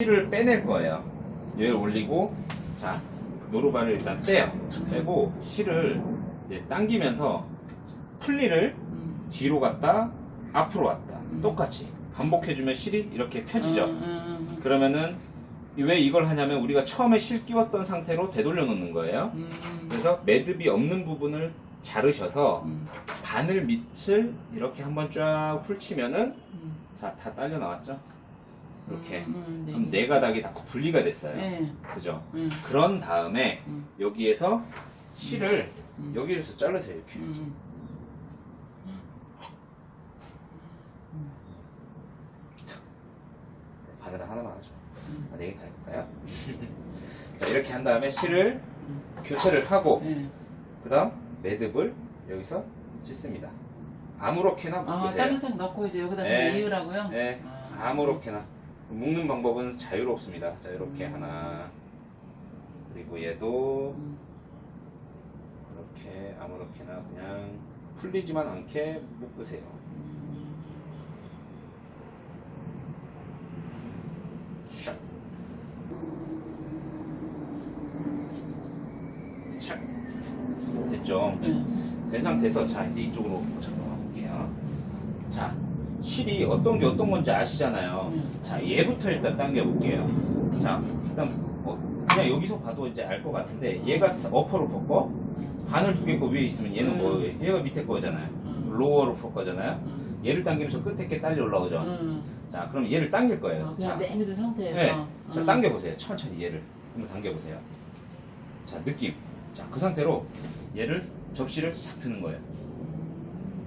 실을 빼낼 거예요. 얘를 올리고 자 노루발을 일단 떼요. 빼고 실을 이제 당기면서 풀리를 음. 뒤로 갔다 앞으로 왔다 음. 똑같이 반복해주면 실이 이렇게 펴지죠. 음, 음, 그러면은 왜 이걸 하냐면 우리가 처음에 실 끼웠던 상태로 되돌려 놓는 거예요. 그래서 매듭이 없는 부분을 자르셔서 음, 바늘 밑을 이렇게 한번 쫙 훑치면은 음. 자다 딸려 나왔죠. 이렇게 음, 음, 네. 그럼 네 가닥이 다 분리가 됐어요. 네. 그죠? 음, 그런 다음에 음, 여기에서 실을 음. 여기에서 자르세요 이렇게. 음. 바늘을 하나만 하죠. 음. 아, 네개 다 해볼까요? 자 이렇게 한 다음에 실을 교체를 하고 네. 그 다음 매듭을 여기서 찢습니다. 아무렇게나 아, 묶으세요. 다른 색 넣고 이제 여기다 네. 이으라고요? 네, 아. 아무렇게나 묶는 방법은 자유롭습니다. 자 이렇게 음. 하나 그리고 얘도 음. 이렇게 아무렇게나 그냥 풀리지만 않게 묶으세요. 샥. 샥. 됐죠? 네. 된 상태에서 자 이제 이쪽으로 잠깐 와볼게요. 자 실이 어떤 게 어떤 건지 아시잖아요. 음. 자 얘부터 일단 당겨 볼게요. 자 일단 어, 그냥 여기서 봐도 이제 알 것 같은데 얘가 어퍼로 퍼거 바늘 두 개 거 위에 있으면 얘는 음. 뭐예요? 얘가 밑에 거잖아요. 음. 로어로 퍼거잖아요. 음. 얘를 당기면 서 끝에 게 딸려 올라오죠. 음. 자 그럼 얘를 당길 거예요. 아, 자, 내밀은 상태에서. 네. 자 음. 당겨 보세요. 천천히 얘를 한번 당겨 보세요. 자 느낌. 자 그 상태로 얘를 접시를 싹 트는 거예요.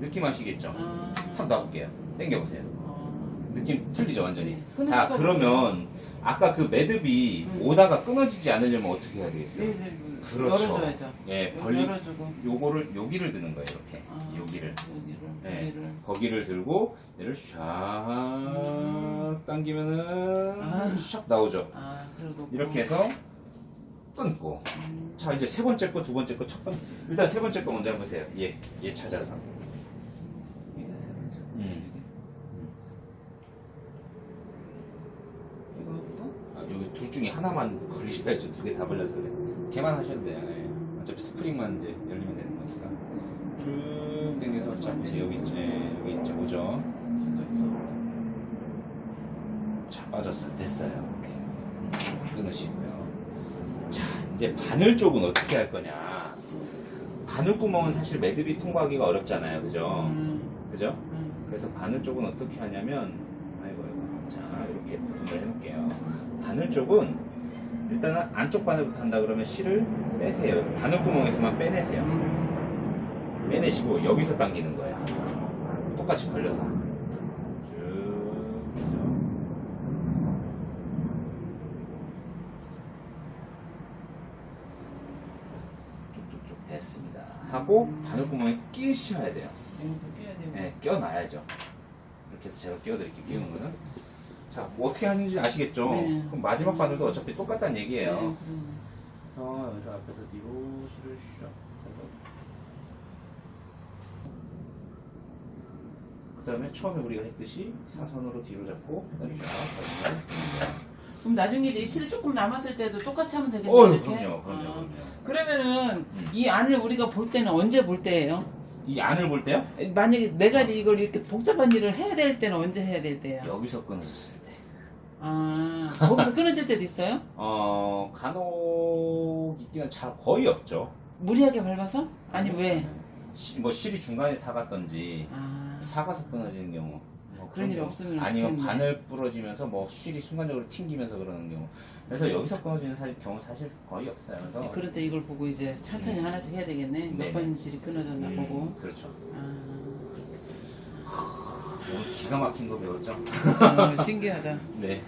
느낌 아시겠죠? 아. 탁 놔볼게요. 당겨보세요. 어. 느낌 틀리죠, 완전히. 자, 것 그러면 아까 그 매듭이 음. 오다가 끊어지지 않으려면 어떻게 해야 되겠어요? 네, 네, 네. 그렇죠. 열어줘야죠. 예, 벌리, 열어주고. 요거를, 여기를 드는 거예요, 이렇게. 아, 여기를. 여기를. 네. 여기를. 거기를 들고, 얘를 샥 음. 당기면은, 아. 샥 나오죠. 아, 그리고. 이렇게 해서 끊고. 음. 자, 이제 세 번째 거, 두 번째 거, 첫 번째. 일단 세 번째 거 먼저 해보세요. 얘, 얘 찾아서. 이게 세 번째. 음. 이거 하고. 아, 여기 둘 중에 하나만 걸리셔야죠. 두개 다 걸려서 그래. 걔만 하셔도 돼요. 예. 어차피 스프링만 이제 열리면 되는 거니까. 쭉 당겨서 잡으세요. 여기 있죠. 예, 여기 있죠. 오죠. 자, 빠졌어요. 됐어요. 이렇게. 끊으시고요. 자, 이제 바늘 쪽은 어떻게 할 거냐. 바늘 구멍은 사실 매듭이 통과하기가 어렵잖아요. 그죠? 음. 그죠? 음. 그래서 바늘 쪽은 어떻게 하냐면 아이고 자 이렇게 부분을 해놓을게요 바늘 쪽은 일단은 안쪽 바늘부터 한다 그러면 실을 빼세요 바늘 구멍에서만 빼내세요 음. 빼내시고 여기서 당기는 거예요 똑같이 걸려서 쭉 그죠? 쭉쭉쭉 됐습니다 하고 바늘 구멍에 끼셔야 돼요 되고. 네, 껴놔야죠. 이렇게 해서 제가 끼워드릴게요, 끼우는 거는. 자, 뭐 어떻게 하는지 아시겠죠? 네. 그럼 마지막 바늘도 어차피 똑같다는 얘기예요. 네, 그러네. 그래서 여기서 앞에서 뒤로 실을 슉. 그 다음에 처음에 우리가 했듯이 사선으로 뒤로 잡고, 그 다음에 쫙 가지고. 그럼 나중에 이제 이 실이 조금 남았을 때도 똑같이 하면 되겠네요. 어, 이렇게? 그럼요, 그럼요, 어. 그럼요. 그러면은 음. 이 안을 우리가 볼 때는 언제 볼 때예요? 이 안을 볼 때요? 만약에 내가 이걸 이렇게 복잡한 일을 해야 될 때는 언제 해야 될 때예요? 여기서 끊어졌을 때. 아 거기서 끊어질 때도 있어요? 어, 간혹 있기는 잘 거의 없죠. 무리하게 밟아서? 아니 왜? 시- 뭐 실이 중간에 사갔던지 아 사가서 끊어지는 경우 뭐 그런 일이. 없으면 아니면 좋겠네. 바늘 부러지면서 뭐 실이 순간적으로 튕기면서 그러는 경우 그래서 여기서 끊어지는 사- 경우 사실 거의 없어요 그래서 그럴 때 이걸 보고 이제 천천히 음. 하나씩 해야 되겠네. 네네. 몇번 실이 끊어졌나 음, 보고. 그렇죠 아 오늘 기가 막힌 거 배웠죠 진짜 너무 신기하다. 네